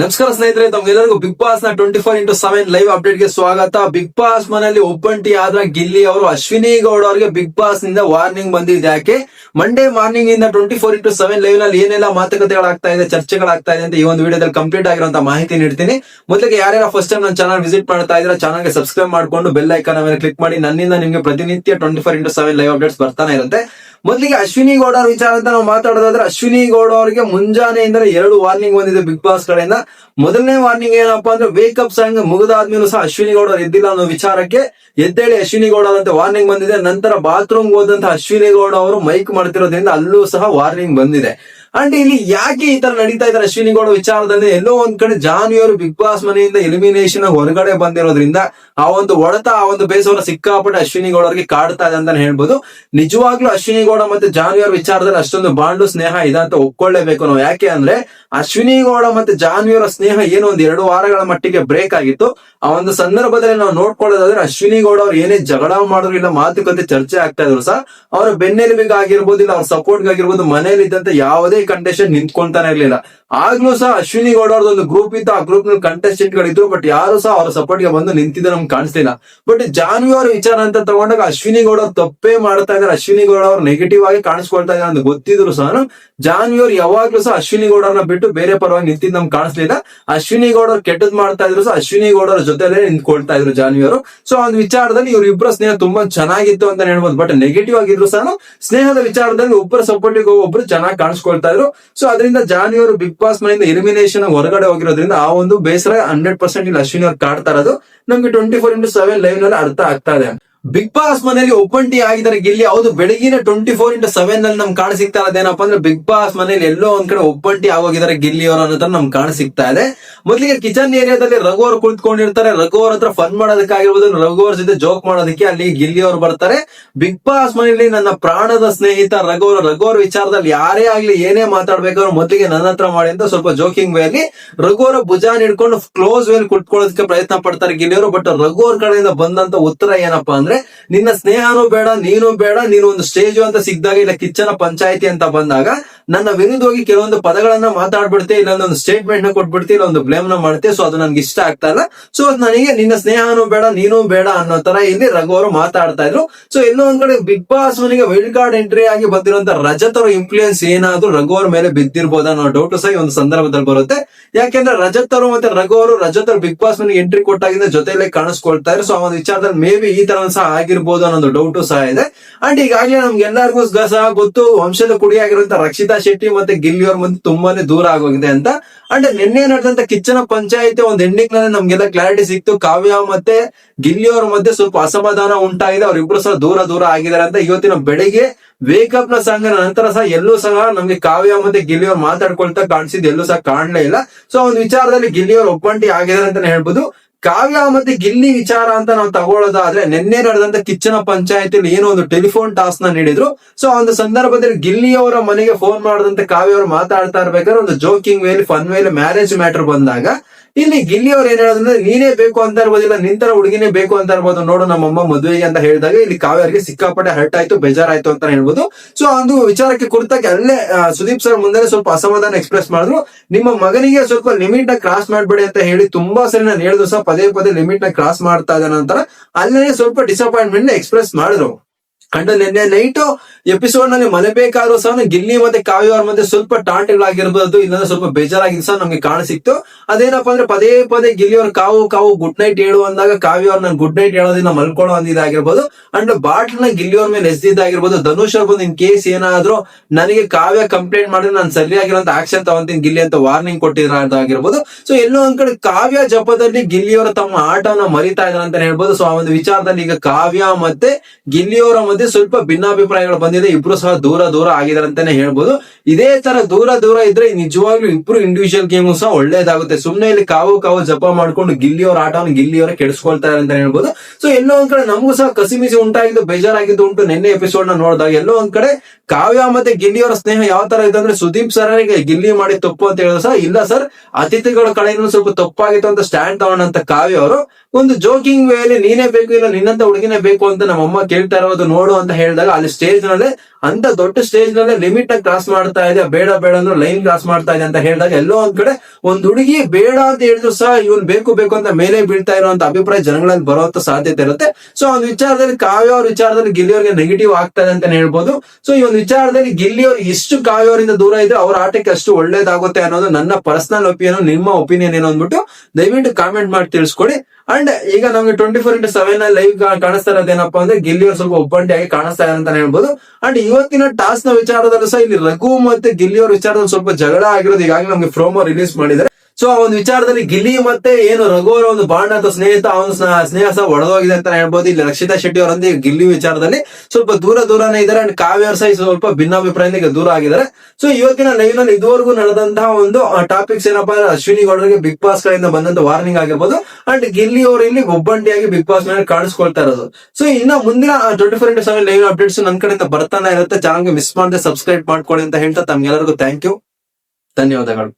ನಮಸ್ಕಾರ ಸ್ನೇಹಿತರೆ, ತಮ್ಗೆಲ್ಲರಿಗೂ Bigg ಬಾಸ್ನ twenty four into seven live ಅಪ್ಡೇಟ್ಗೆ ಸ್ವಾಗತ. ಬಿಗ್ ಬಾಸ್ ಮನೆಯಲ್ಲಿ ಒಬ್ಬಂಟಿ ಆದ ಗಿಲ್ಲಿ ಅವರು ಅಶ್ವಿನಿ ಗೌಡ ಅವರಿಗೆ ಬಿಗ್ ಬಾಸ್ನಿಂದ ವಾರ್ನಿಂಗ್ ಬಂದಿದೆ. ಯಾಕೆ? ಮಂಡೇ ಮಾರ್ನಿಂಗ್ ಇಂದ ಟ್ವೆಂಟಿ ಫೋರ್ ಇಂಟು ಸೆವೆನ್ ಲೈವ್ನಲ್ಲಿ ಏನೆಲ್ಲ ಮಾತುಕತೆಗಳಾಗ್ತಾ ಇದೆ ಚರ್ಚೆಗಳಾಗ್ತಾ ಇದೆ ಅಂತ ಈ ಒಂದು ವಿಡಿಯೋದಲ್ಲಿ ಕಂಪ್ಲೀಟ್ ಆಗಿರುವಂತ ಮಾಹಿತಿ ನೀಡ್ತೀನಿ. ಮೊದಲಿಗೆ ಯಾರ್ಯಾರ ಫಸ್ಟ್ ಟೈಮ್ ನನ್ನ ಚಾನಲ್ ವಿಸಿಟ್ ಮಾಡ್ತಾ ಇದ್ರೆ ಚಾನಲ್ಗೆ ಸಬ್ಸ್ಕ್ರೈಬ್ ಮಾಡ್ಕೊಂಡು ಬೆಲ್ ಐಕಾನ್ ಮೇಲೆ ಕ್ಲಿಕ್ ಮಾಡಿ. ನನ್ನಿಂದ ನಿಮಗೆ ಪ್ರತಿನಿತ್ಯ twenty four into seven live updates ಬರ್ತಾನೆ ಇರುತ್ತೆ. ಮೊದಲಿಗೆ ಅಶ್ವಿನಿ ಗೌಡ ವಿಚಾರ ಅಂತ ನಾವು ಮಾತಾಡೋದಾದ್ರೆ, ಅಶ್ವಿನಿ ಗೌಡ ಅವರಿಗೆ ಮುಂಜಾನೆಯಿಂದ ಎರಡು ವಾರ್ನಿಂಗ್ ಬಂದಿದೆ ಬಿಗ್ ಬಾಸ್ ಕಡೆಯಿಂದ. ಮೊದಲನೇ ವಾರ್ನಿಂಗ್ ಏನಪ್ಪಾ ಅಂದ್ರೆ ವೇಕಪ್ ಸಾಂಗ್ ಮುಗಿದಾದ್ಮೇಲೂ ಸಹ ಅಶ್ವಿನಿ ಗೌಡ ಅವ್ರು ಎದ್ದಿಲ್ಲ ಅನ್ನೋ ವಿಚಾರಕ್ಕೆ ಎದ್ದೇಳಿ ಅಶ್ವಿನಿ ಗೌಡ ಅಂತ ವಾರ್ನಿಂಗ್ ಬಂದಿದೆ. ನಂತರ ಬಾತ್ರೂಮ್ ಹೋದಂತ ಅಶ್ವಿನಿ ಗೌಡ ಅವರು ಮೈಕ್ ಮಾಡ್ತಿರೋದ್ರಿಂದ ಅಲ್ಲೂ ಸಹ ವಾರ್ನಿಂಗ್ ಬಂದಿದೆ. ಅಂಡ್ ಇಲ್ಲಿ ಯಾಕೆ ಈ ತರ ನಡೀತಾ ಇದ್ದಾರೆ ಅಶ್ವಿನಿ ಗೌಡ ವಿಚಾರದಲ್ಲಿ? ಎಲ್ಲೋ ಒಂದ್ ಕಡೆ ಜಾನ್ವಿಯವರು ಬಿಗ್ ಬಾಸ್ ಮನೆಯಿಂದ ಎಲಿಮಿನೇಷನ್ ಹೊರಗಡೆ ಬಂದಿರೋದ್ರಿಂದ ಆ ಒಂದು ಹೊಡೆತ ಆ ಒಂದು ಬೇಸವನ್ನು ಸಿಕ್ಕಾಪಟ್ಟೆ ಅಶ್ವಿನಿ ಗೌಡ ಅವರಿಗೆ ಕಾಡ್ತಾ ಇದೆ ಅಂತಾನೆ ಹೇಳ್ಬೋದು. ನಿಜವಾಗ್ಲೂ ಅಶ್ವಿನಿ ಗೌಡ ಮತ್ತೆ ಜಾನ್ವಿಯರ್ ವಿಚಾರದಲ್ಲಿ ಅಷ್ಟೊಂದು ಬಾಂಡು ಸ್ನೇಹ ಇದೆ ಅಂತ ಒಪ್ಕೊಳ್ಳೇಬೇಕು ನಾವು. ಯಾಕೆ ಅಂದ್ರೆ ಅಶ್ವಿನಿ ಗೌಡ ಮತ್ತೆ ಜಾನ್ವಿಯವರ ಸ್ನೇಹ ಏನು ಒಂದು ಎರಡು ವಾರಗಳ ಮಟ್ಟಿಗೆ ಬ್ರೇಕ್ ಆಗಿತ್ತು. ಆ ಒಂದು ಸಂದರ್ಭದಲ್ಲಿ ನಾವು ನೋಡ್ಕೊಳ್ಳೋದಾದ್ರೆ ಅಶ್ವಿನಿ ಗೌಡ ಅವ್ರು ಏನೇ ಜಗಳ ಮಾಡಿದ್ರು ಇಲ್ಲ ಮಾತುಕತೆ ಚರ್ಚೆ ಆಗ್ತಾ ಇದ್ರು ಸಹ, ಅವರ ಬೆನ್ನೆಲುಬಿಗಾಗಿರ್ಬೋದು ಇಲ್ಲ ಅವ್ರ ಸಪೋರ್ಟ್ ಆಗಿರ್ಬೋದು ಮನೇಲಿ ಇದ್ದಂತ ಯಾವುದೇ ಕಂಡೀಷನ್ ನಿಂತ್ಕೊಂತಾನೆ ಇರ್ಲಿಲ್ಲ. ಆಗ್ಲೂ ಸಹ ಅಶ್ವಿನಿ ಗೌಡ ಒಂದು ಗ್ರೂಪ್ ಇತ್ತು. ಆ ಗ್ರೂಪ್ನಲ್ಲಿ ಕಂಟೆಸ್ಟೆಂಟ್ ಗಳಿದ್ರು ಬಟ್ ಯಾರು ಸಹ ಅವ್ರ ಸಪೋರ್ಟ್ಗೆ ಬಂದು ನಿಂತಿದ್ದ ನಮ್ಗೆ ಕಾಣಿಸ್ತಿಲ್ಲ ಬಟ್ ಜಾನ್ವಿ ಅವ್ರ ವಿಚಾರ ಅಂತ ತಗೊಂಡಾಗ ಅಶ್ವಿನಿ ಗೌಡ ತಪ್ಪೇ ಮಾಡ್ತಾ ಇದಾರೆ ಅಶ್ವಿನಿ ಗೌಡ ಅವ್ರು ನೆಗೆಟಿವ್ ಆಗಿ ಕಾಣಿಸ್ಕೊಳ್ತಾ ಇದ್ದಾರೆ ಅಂತ ಗೊತ್ತಿದ್ರು ಸಹ ಜಾನ್ವಿ ಅವ್ರು ಯಾವಾಗ್ಲೂ ಸಹ ಅಶ್ವಿನಿ ಗೌಡ ಅವ್ರನ್ನ ಬಿಟ್ಟು ಬೇರೆ ಪರವಾಗಿ ನಿಂತಿದ್ ನಮ್ಗೆ ಕಾಣಿಸ್ಲಿಲ್ಲ ಅಶ್ವಿನಿ ಗೌಡ ಕೆಟ್ಟದ್ ಮಾಡ್ತಾ ಇದ್ರು ಸಹ ಅಶ್ವಿನಿ ಗೌಡ ಅವ್ರ ಜೊತೆಲೇ ನಿಂತ್ಕೊಳ್ತಾ ಇದ್ರು ಜಾನ್ವಿ ಅವರು ಸೊ ಒಂದು ವಿಚಾರದಲ್ಲಿ ಇವ್ರ ಇಬ್ಬರ ಸ್ನೇಹ ತುಂಬಾ ಚೆನ್ನಾಗಿತ್ತು ಅಂತ ಹೇಳ್ಬೋದು. ಬಟ್ ನೆಗೆಟಿವ್ ಆಗಿದ್ರು ಸಹ ಸ್ನೇಹದ ವಿಚಾರದಲ್ಲಿ ಒಬ್ಬರ ಸಪೋರ್ಟಿಗೆ ಒಬ್ರು ಚೆನ್ನಾಗಿ ಕಾಣಿಸ್ಕೊಳ್ತಾ ಇದ್ರು. ಸೊ ಅದರಿಂದ ಜಾನ್ವಿ ಅವರು ಬಿಗ್ ಬಾಸ್ ಮನೆಯಿಂದ ಎಲಿಮಿನೇಷನ್ ಹೊರಗಡೆ ಹೋಗಿರೋದ್ರಿಂದ ಆ ಒಂದು ಬೇಸರ ಹಂಡ್ರೆಡ್ ಪರ್ಸೆಂಟ್ ಇಲ್ಲಿ ಅಶ್ವಿನಿ ಅವ್ರು ಕಾಡ್ತಾ ಇರೋದು. ನಮ್ಗೆ ಟ್ವೆಂಟಿ ಫೋರ್ ಇಂಟು ಸೆವೆನ್ ಲೈವ್ನಲ್ಲಿ ಅರ್ಥ ಆಗ್ತಾ ಇದೆ. ಬಿಗ್ ಬಾಸ್ ಮನೆಯಲ್ಲಿ ಒಬ್ಬಂಟಿ ಆಗಿದ್ದಾರೆ, ಗಿಲ್ಲಿ. ಹೌದು ಬೆಳಗಿನ ಟ್ವೆಂಟಿ ಫೋರ್ ಇಂಟು ಸೆವೆನ್ನಲ್ಲಿ ನಮ್ಗೆ ಕಾಣ ಸಿಗ್ತಾ ಇರೋದೇನಪ್ಪ ಅಂದ್ರೆ ಬಿಗ್ ಬಾಸ್ ಮನೆಯಲ್ಲಿ ಎಲ್ಲೋ ಒಂದ್ ಕಡೆ ಒಬ್ಬಂಟಿ ಆಗೋಗಿದ್ದಾರೆ, ಗಿಲ್ಲಿ ಅವರು ಅನ್ನೋ ನಮ್ಗೆ ಕಾಣ ಸಿಗ್ತಾ ಇದೆ. ಮೊದಲಿಗೆ ಕಿಚನ್ ಏರಿಯಾದಲ್ಲಿ ರಘು ಅವರು ಕುಳಿತುಕೊಂಡಿರ್ತಾರೆ. ರಘು ಅವ್ರ ಹತ್ರ ಫನ್ ಮಾಡೋದಕ್ಕಾಗಿರ್ಬೋದು, ರಘು ಅವ್ರ ಜೊತೆ ಜೋಕ್ ಮಾಡೋದಕ್ಕೆ ಅಲ್ಲಿ ಗಿಲ್ಲಿ ಅವರು ಬರ್ತಾರೆ. ಬಿಗ್ ಬಾಸ್ ಮನೆಯಲ್ಲಿ ನನ್ನ ಪ್ರಾಣದ ಸ್ನೇಹಿತ ರಘು ಅವರು. ರಘು ಅವ್ರ ವಿಚಾರದಲ್ಲಿ ಯಾರೇ ಆಗ್ಲಿ ಏನೇ ಮಾತಾಡ್ಬೇಕಾದ್ರು ಮೊದಲಿಗೆ ನನ್ನ ಹತ್ರ ಮಾಡಿ ಅಂತ ಸ್ವಲ್ಪ ಜೋಕಿಂಗ್ ವೇ ಅಲ್ಲಿ ರಘು ಅವರ ಭುಜಾನ್ ಹಿಡ್ಕೊಂಡು ಕ್ಲೋಸ್ ವೇಲ್ ಕುಟ್ಕೊಳ್ಳೋದಕ್ಕೆ ಪ್ರಯತ್ನ ಪಡ್ತಾರೆ ಗಿಲ್ಲಿ ಅವರು. ಬಟ್ ರಘು ಅವ್ರ ಕಡೆಯಿಂದ ಬಂದಂತ ಉತ್ತರ ಏನಪ್ಪಾ ಅಂದ್ರೆ ನಿನ್ನ ಸ್ನೇಹನೂ ಬೇಡ, ನೀನು ಬೇಡ, ನೀನು ಒಂದು ಸ್ಟೇಜ್ ಅಂತ ಸಿಕ್ಕಿದಾಗ ಇಲ್ಲ, ಕಿಚ್ಚನ ಪಂಚಾಯತಿ ಅಂತ ಬಂದಾಗ ನನ್ನ ವಿರುದ್ಧವಾಗಿ ಕೆಲವೊಂದು ಪದಗಳನ್ನ ಇಲ್ಲ ಒಂದು ಸ್ಟೇಟ್ಮೆಂಟ್ನ ಕೊಟ್ಬಿಡ್ತಿ ಇಲ್ಲ ಒಂದು ಬ್ಲೇಮ್ನ ಮಾಡುತ್ತೆ. ಸೊ ಅದು ನನ್ಗೆ ಇಷ್ಟ ಆಗ್ತಾ ಇಲ್ಲ. ಸೊ ನನಗೆ ನಿನ್ನ ಸ್ನೇಹನೂ ಬೇಡ, ನೀನು ಬೇಡ ಅನ್ನೋ ತರ ಇಲ್ಲಿ ರಘು ಅವರು ಮಾತಾಡ್ತಾ ಇದ್ರು. ಸೊ ಒಂದ್ ಕಡೆ ಬಿಗ್ ಬಾಸ್ ಮನೆಗೆ ವೈಲ್ಡ್ ಕಾರ್ಡ್ ಎಂಟ್ರಿ ಆಗಿ ಬಂದಿರುವಂತ ರಜತ್ ಅವರ ಇನ್ಫ್ಲೂಯೆನ್ಸ್ ಏನಾದ್ರೂ ರಘು ಅವ್ರ ಮೇಲೆ ಬಿದ್ದಿರ್ಬೋದ ಅನ್ನೋ ಡೌಟ್ ಸಹ ಒಂದು ಸಂದರ್ಭದಲ್ಲಿ ಬರುತ್ತೆ. ಯಾಕೆಂದ್ರೆ ರಜತ್ ಅವರು ಮತ್ತೆ ರಘು ಅವರು, ರಜತ್ ಬಿಗ್ ಬಾಸ್ ಮನೆಗೆ ಎಂಟ್ರಿ ಕೊಟ್ಟಾಗಿಂದ ಜೊತೆಲೆ ಕಾಣಿಸ್ಕೊಳ್ತಾ ಇದ್ರು. ಸೊ ಆ ಒಂದು ವಿಚಾರದಲ್ಲಿ ಮೇ ಬಿ ಈ ತರ ಸಹ ಆಗಿರ್ಬೋದು ಅನ್ನೋ ಡೌಟ್ ಸಹ ಇದೆ. ಅಂಡ್ ಈಗಾಗಲೇ ನಮ್ಗೆ ಎಲ್ಲರಿಗೂ ಸಹ ಗೊತ್ತು, ವಂಶದ ಕುಡಿಯಾಗಿರುವಂತ ರಕ್ಷಿತಾ ಶೆಟ್ಟಿ ಮತ್ತೆ ಗಿಲ್ಲಿ ಅವ್ರ ಮುಂದೆ ತುಂಬಾನೇ ದೂರ ಆಗೋಗಿದೆ ಅಂತ. ಅಂಡ್ ನಿನ್ನೆ ನಡೆದಂತ ಕಿಚ್ಚನ ಪಂಚಾಯತಿ ಒಂದ್ ಎಂಡಿಂಗ್ನಲ್ಲಿ ನಮ್ಗೆಲ್ಲ ಕ್ಲಾರಿಟಿ ಸಿಕ್ತು. ಕಾವ್ಯ ಮತ್ತೆ ಗಿಲ್ಲಿ ಅವ್ರ ಮಧ್ಯೆ ಸ್ವಲ್ಪ ಅಸಮಾಧಾನ ಉಂಟಾಗಿದೆ. ಅವ್ರಿಬ್ರು ಸಹ ದೂರ ದೂರ ಆಗಿದ್ದಾರೆ ಅಂತ ಇವತ್ತಿನ ಬೆಳಿಗ್ಗೆ ವೇಕಪ್ನ ಸಂಘ ನಂತರ ಸಹ ಎಲ್ಲೂ ಸಹ ನಮ್ಗೆ ಕಾವ್ಯ ಮತ್ತೆ ಗಿಲ್ಲಿ ಅವ್ರು ಮಾತಾಡ್ಕೊಳ್ತಾ ಕಾಣಿಸಿದ್ ಎಲ್ಲೂ ಸಹ ಕಾಣ್ಲೇ ಇಲ್ಲ. ಸೊ ಒಂದು ವಿಚಾರದಲ್ಲಿ ಗಿಲ್ಲಿ ಅವ್ರು ಒಪ್ಪಂಟಿ ಆಗಿದ್ದಾರೆ ಅಂತಾನೆ ಹೇಳ್ಬೋದು. ಕಾವ್ಯ ಮತ್ತೆ ಗಿಲ್ಲಿ ವಿಚಾರ ಅಂತ ನಾವು ತಗೊಳ್ಳೋದಾದ್ರೆ ನಿನ್ನೆ ನಡೆದಂತ ಕಿಚ್ಚನ ಪಂಚಾಯತಿಲಿ ಏನೋ ಒಂದು ಟೆಲಿಫೋನ್ ಟಾಸ್ಕ್ನ ನೀಡಿದ್ರು. ಸೊ, ಆ ಒಂದು ಸಂದರ್ಭದಲ್ಲಿ ಗಿಲ್ಲಿ ಅವರ ಮನೆಗೆ ಫೋನ್ ಮಾಡದಂತೆ ಕಾವ್ಯ ಅವರು ಮಾತಾಡ್ತಾ ಇರ್ಬೇಕಾದ್ರೆ ಒಂದು ಜೋಕಿಂಗ್ ವೇಲಿ ಫನ್ ವೇಲಿ ಮ್ಯಾರೇಜ್ ಮ್ಯಾಟರ್ ಬಂದಾಗ ಇಲ್ಲಿ ಗಿಲ್ಲಿ ಅವ್ರು ಏನ್ ಹೇಳೋದಂದ್ರೆ ನೀನೇ ಬೇಕು ಅಂತ ಇರ್ಬೋದಿಲ್ಲ ನಿಂತರ ಹುಡುಗಿನೇ ಬೇಕು ಅಂತ ಇರ್ಬೋದು ನೋಡು ನಮ್ಮಮ್ಮ ಮದುವೆಗೆ ಅಂತ ಹೇಳಿದಾಗ ಇಲ್ಲಿ ಕಾವ್ಯರಿಗೆ ಸಿಕ್ಕಾಪಟ್ಟೆ ಹರ್ಟ್ ಆಯ್ತು, ಬೇಜಾರಾಯ್ತು ಅಂತ ಹೇಳ್ಬೋದು. ಸೊ ಒಂದು ವಿಚಾರಕ್ಕೆ ಕುರಿತಾಗಿ ಅಲ್ಲೇ ಸುದೀಪ್ ಸರ್ ಮುಂದೆ ಸ್ವಲ್ಪ ಅಸಮಾಧಾನ ಎಕ್ಸ್ಪ್ರೆಸ್ ಮಾಡಿದ್ರು. ನಿಮ್ಮ ಮಗನಿಗೆ ಸ್ವಲ್ಪ ಲಿಮಿಟ್ನ ಕ್ರಾಸ್ ಮಾಡ್ಬೇಡಿ ಅಂತ ಹೇಳಿ ತುಂಬಾ ಸರಿ ನಾನು ಹೇಳಿದ್ರು ಸಹ, ಪದೇ ಪದೇ ಲಿಮಿಟ್ನ ಕ್ರಾಸ್ ಮಾಡ್ತಾ ಇದ್ದ ನಂತರ ಅಲ್ಲೇ ಸ್ವಲ್ಪ ಡಿಸಪಾಯಿಂಟ್ಮೆಂಟ್ ಎಕ್ಸ್ಪ್ರೆಸ್ ಮಾಡಿದ್ರು. ಅಂಡ್ ನಿನ್ನೆ ನೈಟ್ ಎಪಿಸೋಡ್ನಲ್ಲಿ ಮಲಬೇಕಾದ್ರೂ ಸಹ ಗಿಲ್ಲಿ ಮತ್ತೆ ಕಾವ್ಯ ಅವ್ರ ಮಧ್ಯೆ ಸ್ವಲ್ಪ ಟಾಂಟ್ಗಳಾಗಿರ್ಬೋದು, ಇಲ್ಲಾಂದ್ರೆ ಸ್ವಲ್ಪ ಬೇಜಾರಾಗಿ ಸಹ ನಮ್ಗೆ ಕಾಣಸಿಕ್ತು ಅದೇನಪ್ಪ ಅಂದ್ರೆ ಪದೇ ಪದೇ ಗಿಲ್ಲಿ ಅವ್ರ ಕಾವು ಕಾವು ಗುಡ್ ನೈಟ್ ಹೇಳು ಅಂದಾಗ ಕಾವ್ಯ ಅವ್ರ ಗುಡ್ ನೈಟ್ ಹೇಳೋದಿಲ್ಲ ಮಲ್ಕೊಳ್ಳೋ ಅಂದಿದ್ದಾಗಿರ್ಬೋದು ಅಂಡ್ ಬಾಟ್ಲ್ನ ಗಿಲ್ಲಿ ಅವ್ರ ಮೇಲೆ ಎಸ್ದಿದ್ದಾಗಿರ್ಬೋದು ಧನುಷ್ ಅವ್ರ ಬಂದು ಇನ್ ಕೇಸ್ ಏನಾದ್ರೂ ನನಗೆ ಕಾವ್ಯ ಕಂಪ್ಲೇಂಟ್ ಮಾಡಿದ್ರೆ ನಾನು ಸರಿಯಾಗಿರೋಂತ ಆಕ್ಷನ್ ತಗೊಂತೀನಿ ಗಿಲ್ಲಿ ಅಂತ ವಾರ್ನಿಂಗ್ ಕೊಟ್ಟಿರೋದಾಗಿರ್ಬೋದು ಸೊ ಎಲ್ಲೋ ಒಂದ್ ಕಡೆ ಕಾವ್ಯ ಜಪದಲ್ಲಿ ಗಿಲ್ಲಿಯವರು ತಮ್ಮ ಆಟವನ್ನ ಮರಿತಾ ಇದ್ದಾರೆ ಅಂತ ಹೇಳ್ಬೋದು. ಸೊ ಆ ಒಂದು ವಿಚಾರದಲ್ಲಿ ಈಗ ಕಾವ್ಯ ಮತ್ತೆ ಗಿಲ್ಲಿಯವರ ಮಧ್ಯೆ ಸ್ವಲ್ಪ ಭಿನ್ನಾಭಿಪ್ರಾಯಗಳು ಬಂದಿದೆ. ಇಬ್ರು ಸಹ ದೂರ ದೂರ ಆಗಿದಾರೆ ಅಂತಾನೆ ಹೇಳ್ಬೋದು. ಇದೇ ತರ ದೂರ ದೂರ ಇದ್ರೆ ನಿಜವಾಗ್ಲೂ ಇಬ್ರು ಇಂಡಿವಿಜುವಲ್ ಗೇಮ್ ಸಹ ಒಳ್ಳೇದಾಗುತ್ತೆ. ಸುಮ್ನೆ ಇಲ್ಲಿ ಕಾವು ಕಾವು ಜಪ ಮಾಡ್ಕೊಂಡು ಗಿಲ್ಲಿಯವರ ಆಟವನ್ನು ಗಿಲ್ಲಿಯವರ ಕೆಡಿಸ್ಕೊಳ್ತಾರೆ ಅಂತ ಹೇಳ್ಬೋದು. ಸೊ ಎಲ್ಲೋ ಒಂದ್ ಕಡೆ ನಮಗೂ ಸಹ ಕಸಿಮಿಸಿ ಉಂಟಾಗಿದ್ದು, ಬೇಜಾರಾಗಿದ್ದು ಉಂಟು. ನಿನ್ನೆ ಎಪಿಸೋಡ್ನ ನೋಡಿದಾಗ ಎಲ್ಲೋ ಒಂದ್ ಕಡೆ ಕಾವ್ಯ ಮತ್ತೆ ಗಿಲ್ಲಿಯವರ ಸ್ನೇಹ ಯಾವ ತರ ಇದೆ ಅಂದ್ರೆ ಸುದೀಪ್ ಸರ್ ಗಿಲ್ಲಿ ಮಾಡಿ ತಪ್ಪು ಅಂತ ಹೇಳಿದ್ರು ಸಹ. ಇಲ್ಲ ಸರ್, ಅತಿಥಿಗಳ ಕಡೆಯಿಂದ ಸ್ವಲ್ಪ ತಪ್ಪಾಗಿತ್ತು ಅಂತ ಸ್ಟ್ಯಾಂಡ್ ತಗೊಂಡಂತ ಕಾವ್ಯ ಅವರು. ಒಂದು ಜೋಕಿಂಗ್ ವೇಲಿ ನೀನೇ ಬೇಕು ಇಲ್ಲ ನಿನ್ನಂತ ಹುಡುಗಿನೇ ಬೇಕು ಅಂತ ನಮ್ಮಮ್ಮ ಕೇಳ್ತಾ ಇರೋದು ನೋಡ್ ನೋಡು ಅಂತ ಹೇಳಿದಾಗ ಅಲ್ಲಿ ಸ್ಟೇಜ್ ನಲ್ಲೇ ಅಂತ ದೊಡ್ಡ ಸ್ಟೇಜ್ ನಲ್ಲೇ ಲಿಮಿಟ್ ಕ್ರಾಸ್ ಮಾಡ್ತಾ ಇದೆ. ಬೇಡ ಬೇಡ ಅಂದ್ರೆ ಲೈನ್ ಕ್ರಾಸ್ ಮಾಡ್ತಾ ಇದೆ ಅಂತ ಹೇಳಿದಾಗ ಎಲ್ಲೋ ಒಂದ್ ಕಡೆ ಒಂದ್ ಹುಡುಗಿ ಬೇಡ ಅಂತ ಹೇಳಿದ್ರು ಸಹ ಇವನ್ ಬೇಕು ಬೇಕು ಅಂತ ಮೇಲೆ ಬೀಳ್ತಾ ಇರುವಂತ ಅಭಿಪ್ರಾಯ ಜನಗಳಲ್ಲಿ ಬರುವಂತ ಸಾಧ್ಯತೆ ಇರುತ್ತೆ. ಸೊ ಒಂದ್ ವಿಚಾರದಲ್ಲಿ ಕಾವ್ಯ ಅವ್ರ ವಿಚಾರದಲ್ಲಿ ಗಿಲ್ಲಿಯವ್ರಿಗೆ ನೆಗೆಟಿವ್ ಆಗ್ತದೆ ಅಂತ ಹೇಳ್ಬೋದು. ಸೊ ಈ ಒಂದು ವಿಚಾರದಲ್ಲಿ ಗಿಲ್ಲಿ ಅವ್ರು ಎಷ್ಟು ಕಾವ್ಯವರಿಂದ ದೂರ ಇದ್ರೆ ಅವ್ರ ಆಟಕ್ಕೆ ಅಷ್ಟು ಒಳ್ಳೇದಾಗುತ್ತೆ ಅನ್ನೋದು ನನ್ನ ಪರ್ಸನಲ್ ಒಪಿನಿಯನ್ ನಿಮ್ಮ ಒಪಿನಿಯನ್ ಏನು ಅಂದ್ಬಿಟ್ಟು ದಯವಿಟ್ಟು ಕಾಮೆಂಟ್ ಮಾಡಿ ತಿಳಿಸ್ಕೊಡಿ. ಅಂಡ್ ಈಗ ನಮ್ಗೆ twenty four into seven live ಕಾಣಿಸ್ತಾ ಇರೋದೇನಪ್ಪ ಅಂದ್ರೆ ಗಿಲ್ಲಿಯವ್ರು ಸ್ವಲ್ಪ ಸ್ವಲ್ಪ ಒಬ್ಬಂಟಿಯಾಗಿ ಕಾಣಿಸ್ತಾ ಇದೆ ಅಂತ ಹೇಳ್ಬೋದು. ಅಂಡ್ ಇವತ್ತಿನ ಟಾಸ್ನ ವಿಚಾರದಲ್ಲೂ ಸಹ ಇಲ್ಲಿ ರಘು ಮತ್ತೆ ಗಿಲ್ಲಿ ಅವ್ರ ವಿಚಾರದಲ್ಲಿ ಸ್ವಲ್ಪ ಜಗಳ ಆಗಿರೋದು, ಈಗಾಗಲೇ ನಮ್ಗೆ ಪ್ರೋಮೋ ರಿಲೀಸ್ ಮಾಡಿದ್ದಾರೆ. ಸೊ ಆ ಒಂದು ವಿಚಾರದಲ್ಲಿ ಗಿಲ್ಲಿ ಮತ್ತೆ ಏನು ರಘು ಅವರ ಒಂದು ಬಾಂಡ್ ಅಥವಾ ಸ್ನೇಹಿತ, ಅವನ ಸ್ನೇಹ ಸಹ ಒಡೆದೋಗಿದೆ ಅಂತ ಹೇಳ್ಬೋದು. ಇಲ್ಲಿ ರಕ್ಷಿತಾ ಶೆಟ್ಟಿ ಅವರೊಂದಿಗೆ ಗಿಲ್ಲಿ ವಿಚಾರದಲ್ಲಿ ಸ್ವಲ್ಪ ದೂರ ದೂರನೇ ಇದ್ದಾರೆ. ಅಂಡ್ ಕಾವ್ಯ ಸಹ ಸ್ವಲ್ಪ ಭಿನ್ನಾಭಿಪ್ರಾಯದಿಂದ ದೂರ ಆಗಿದ್ದಾರೆ. ಸೊ ಇವತ್ತಿನ ಲೈವ್ನಲ್ಲಿ ಇದುವರೆಗೂ ನಡೆದಂತಹ ಒಂದು ಟಾಪಿಕ್ಸ್ ಏನಪ್ಪಾ ಅಂದ್ರೆ ಅಶ್ವಿನಿ ಗೌಡರಿಗೆ ಬಿಗ್ ಬಾಸ್ ಗಳಿಂದ ಬಂದಂತ ವಾರ್ನಿಂಗ್ ಆಗಿರ್ಬೋದು. ಅಂಡ್ ಗಿಲ್ಲಿ ಅವರು ಇಲ್ಲಿ ಒಬ್ಬಂಡಿಯಾಗಿ ಬಿಗ್ ಬಾಸ್ ಮೇಲೆ ಕಾಣಿಸ್ಕೊಳ್ತಾ ಇರೋದು. ಸೊ ಇನ್ನ ಮುಂದಿನ twenty four into seven live updates ನನ್ನ ಕಡೆಯಿಂದ ಬರ್ತಾನೆ ಇರುತ್ತೆ. ಚಾನಲ್ಗೆ ಮಿಸ್ ಮಾಡದೆ ಸಬ್ಸ್ಕ್ರೈಬ್ ಮಾಡ್ಕೊಳ್ಳಿ ಅಂತ ಹೇಳ್ತಾ ತಮ್ಗೆಲ್ಲರಿಗೂ ಥ್ಯಾಂಕ್ ಯು ಧನ್ಯವಾದಗಳು.